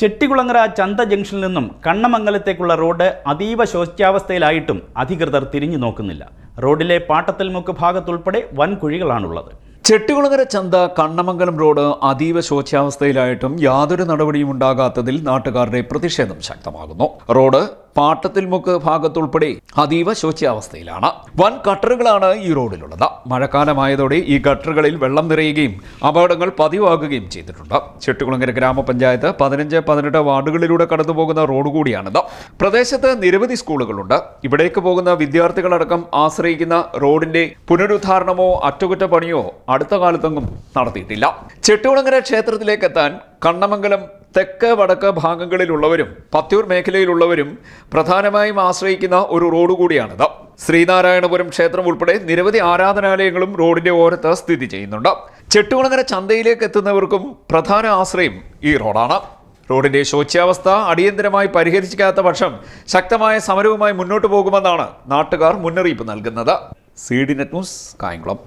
ചെട്ടികുളങ്ങര ചന്ത ജംഗ്ഷനിൽ നിന്നും കണ്ണമംഗലത്തേക്കുള്ള റോഡ് അതീവ ശോച്യാവസ്ഥയിലായിട്ടും അധികൃതർ തിരിഞ്ഞു നോക്കുന്നില്ല. റോഡിലെ പാട്ടത്തൽമുക്ക് ഭാഗത്തുൾപ്പെടെ വൻ കുഴികളാണുള്ളത്. ചെട്ടികുളങ്ങര ചന്ത കണ്ണമംഗലം റോഡ് അതീവ ശോച്യാവസ്ഥയിലായിട്ടും യാതൊരു നടപടിയും ഉണ്ടാകാത്തതിൽ നാട്ടുകാരുടെ പ്രതിഷേധം ശക്തമാകുന്നു. റോഡ് പാട്ടത്തിൽ മുക്ക് ഭാഗത്തുൾപ്പെടെ അതീവ ശോച്യാവസ്ഥയിലാണ്. വൻ കട്ടറുകളാണ് ഈ റോഡിലുള്ളത്. മഴക്കാലമായതോടെ ഈ ഗട്ടറുകളിൽ വെള്ളം നിറയുകയും അപകടങ്ങൾ പതിവാകുകയും ചെയ്തിട്ടുണ്ട്. ചെട്ടുകുളങ്ങര ഗ്രാമപഞ്ചായത്ത് പതിനഞ്ച് പതിനെട്ട് വാർഡുകളിലൂടെ കടന്നുപോകുന്ന റോഡ് കൂടിയാണിത്. പ്രദേശത്ത് നിരവധി സ്കൂളുകളുണ്ട്. ഇവിടേക്ക് പോകുന്ന വിദ്യാർത്ഥികളടക്കം ആശ്രയിക്കുന്ന റോഡിന്റെ പുനരുദ്ധാരണമോ അറ്റകുറ്റപ്പണിയോ അടുത്ത കാലത്തൊന്നും നടത്തിയിട്ടില്ല. ചെട്ടുകുളങ്ങര ക്ഷേത്രത്തിലേക്ക് എത്താൻ കണ്ണമംഗലം തെക്ക് വടക്ക് ഭാഗങ്ങളിലുള്ളവരും പത്തിയൂർ മേഖലയിലുള്ളവരും പ്രധാനമായും ആശ്രയിക്കുന്ന ഒരു റോഡ് കൂടിയാണിത് ശ്രീനാരായണപുരം ക്ഷേത്രം ഉൾപ്പെടെ നിരവധി ആരാധനാലയങ്ങളും റോഡിന്റെ ഓരത്ത് സ്ഥിതി ചെയ്യുന്നുണ്ട്. ചെട്ടുകുളങ്ങര ചന്തയിലേക്ക് എത്തുന്നവർക്കും പ്രധാന ആശ്രയം ഈ റോഡാണ്. റോഡിന്റെ ശോച്യാവസ്ഥ അടിയന്തരമായി പരിഹരിക്കാത്ത പക്ഷം ശക്തമായ സമരവുമായി മുന്നോട്ടു പോകുമെന്നാണ് നാട്ടുകാർ മുന്നറിയിപ്പ് നൽകുന്നത്. C D net news Kayamkulam.